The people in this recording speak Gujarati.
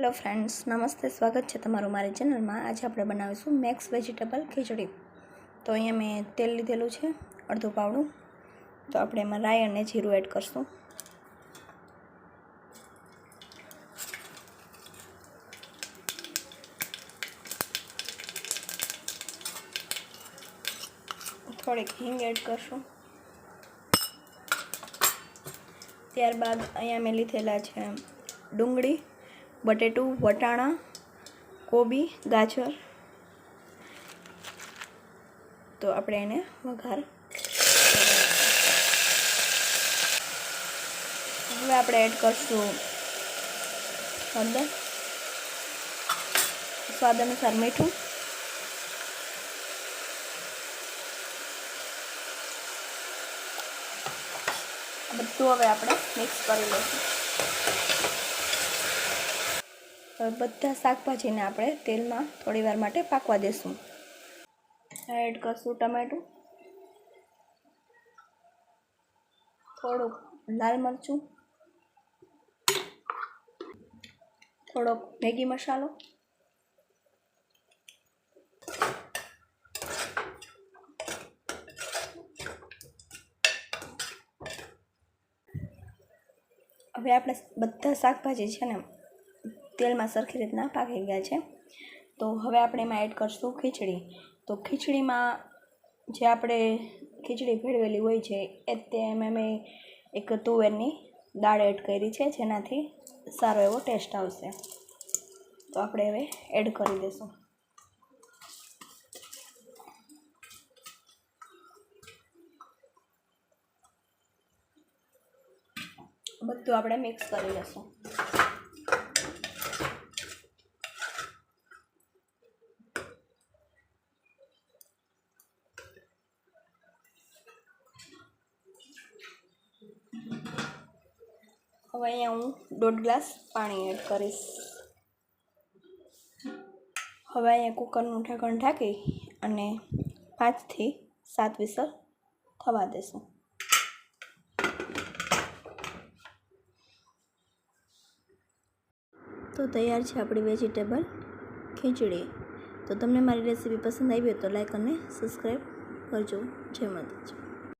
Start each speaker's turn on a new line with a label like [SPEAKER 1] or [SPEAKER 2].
[SPEAKER 1] હેલો ફ્રેન્ડ્સ નમસ્તે, સ્વાગત છે તમારું મારી ચેનલમાં આજે આપણે બનાવીશું મેક્સ વેજીટેબલ ખીચડી. તો અહીંયા મેં તેલ લીધેલું છે, અડધું પાવડું. તો આપણે એમાં રાઈ અને જીરું એડ કરશું. થોડીક હિંગ એડ કરશું. ત્યારબાદ અહીંયા મેં લીધેલા છે ડુંગળી. બટેટું, વટાણા, કોબી, ગાજર. તો આપણે એને વઘાર હવે આપણે એડ કરશું હળદર. સ્વાદ અનુસાર મીઠું. બધું હવે આપણે મિક્સ કરી લઈશું. બધા શાકભાજીને આપણે તેલમાં થોડી વાર માટે પાકવા દેશું. એડ કરશું ટમેટું. થોડુંક લાલ મરચું. થોડોક મેગી મસાલો. હવે આપણે બધા શાકભાજી છે ને તેલમાં સરખી રીતના પાકી ગયા છે. તો હવે આપણે એમાં એડ કરશું ખીચડી. તો ખીચડીમાં જે આપણે ખીચડી ભેળવેલી હોય છે, એ તે મેં એક તુવેરની દાળ એડ કરી છે, જેનાથી સારો એવો ટેસ્ટ આવશે. તો આપણે હવે એડ કરી દઈશું. બધું આપણે મિક્સ કરી લઈશું. હવે અહીંયા હું દોઢ ગ્લાસ પાણી એડ કરીશ. હવે અહીંયા કુકરનું ઢાંકણ ઢાંકી અને પાંચથી સાત વિસલ થવા દેશું. તો તૈયાર છે આપણી વેજીટેબલ ખીચડી. તો તમને મારી રેસીપી પસંદ આવી હોય તો લાઈક અને સબસ્ક્રાઈબ કરજો. જય માતાજી.